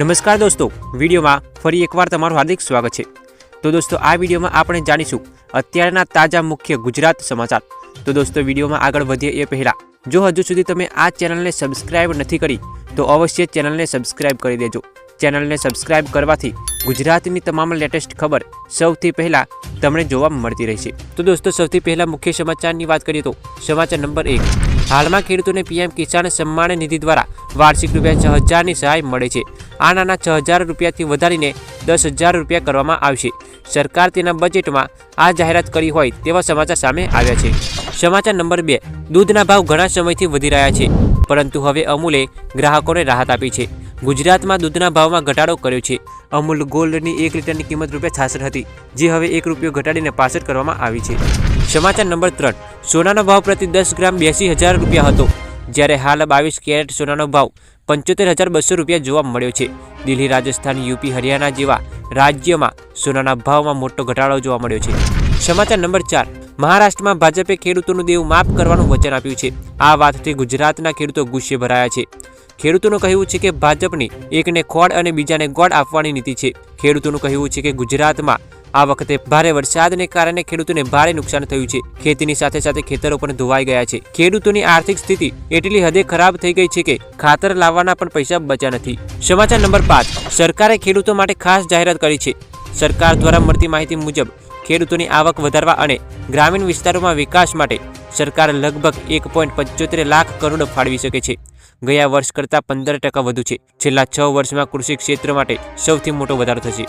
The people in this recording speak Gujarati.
નમસ્કાર દોસ્તો, વિડીયોમાં ફરી એકવાર તમારું હાર્દિક સ્વાગત છે. તો દોસ્તો, આ વિડીયોમાં આપણે જાણીશું અત્યારના તાજા મુખ્ય ગુજરાત સમાચાર. તો દોસ્તો, વિડીયોમાં આગળ વધીએ એ પહેલાં, જો હજુ સુધી તમે આ ચેનલને સબસ્ક્રાઇબ નથી કરી, તો અવશ્ય ચેનલને સબસ્ક્રાઇબ કરી દેજો. ચેનલને સબસ્ક્રાઇબ કરવાથી ગુજરાતની તમામ લેટેસ્ટ ખબર સૌથી પહેલાં તમને જોવા મળતી રહેશે. તો દોસ્તો, સૌથી પહેલાં મુખ્ય સમાચારની વાત કરીએ તો, સમાચાર નંબર એક. હાલમાં ખેડૂતોને પીએમ કિસાન સન્માન નિધિ દ્વારા વાર્ષિક રૂપિયા છ હજારની સહાય મળે છે. આ નાના છ હજાર રૂપિયાથી વધારીને દસ હજાર રૂપિયા કરવામાં આવશે. સરકાર તેના બજેટમાં આ જાહેરાત કરી હોય તેવા સમાચાર સામે આવ્યા છે. સમાચાર નંબર બે, દૂધના ભાવ ઘણા સમયથી વધી રહ્યા છે, પરંતુ હવે અમૂલે ગ્રાહકોને રાહત આપી છે. ગુજરાતમાં દૂધના ભાવમાં ઘટાડો કર્યો છે. અમૂલ ગોલ્ડની એક લીટરની કિંમત રૂપિયા છાસઠ હતી, જે હવે એક રૂપિયો ઘટાડીને પાસઠ કરવામાં આવી છે. સમાચાર નંબર ત્રણ. સોનાનો ભાવ પ્રતિ દસ ગ્રામ બ્યાસી હજાર રૂપિયા હતો. જ્યારે હાલ બાવીસ કેરેટ સોનાનો ભાવ પંચોતેર હજાર બસો રૂપિયા જોવા મળ્યો છે. દિલ્હી, રાજસ્થાન, યુપી, હરિયાણા જેવા રાજ્યમાં સોનાના ભાવમાં મોટો ઘટાડો જોવા મળ્યો છે. સમાચાર નંબર ચાર. મહારાષ્ટ્રમાં ભાજપે ખેડૂતોનું દેવું માફ કરવાનું વચન આપ્યું છે. આ વાતથી ગુજરાતના ખેડૂતો ગુસ્સે ભરાયા છે. ખેડૂતોનું કહેવું છે કે ભાજપની એકને ખોડ અને બીજાને ગોળ આપવાની નીતિ છે. ખેડૂતોનું કહેવું છે કે ગુજરાતમાં આ વખતે ભારે વરસાદને કારણે ખેડૂતોને ભારે નુકસાન થયું છે. ખેતીની સાથે સાથે ખેતરો પણ ધોવાઈ ગયા છે. ખેડૂતોની આર્થિક સ્થિતિ એટલી હદે ખરાબ થઈ ગઈ છે કે ખાતર લાવવાના પણ પૈસા બચ્યા નથી. સમાચાર નંબર પાંચ. સરકારે ખેડૂતો માટે ખાસ જાહેરાત કરી છે. સરકાર દ્વારા મળતી માહિતી મુજબ ખેડૂતોની આવક વધારવા અને ગ્રામીણ વિસ્તારોમાં વિકાસ માટે સરકાર લગભગ એક પોઈન્ટ પંચોતેર લાખ કરોડ ફાળવી શકે છે. ગયા વર્ષ કરતાં પંદર ટકા વધુ છે. છેલ્લા છ વર્ષમાં કૃષિ ક્ષેત્ર માટે સૌથી મોટો વધારો થશે.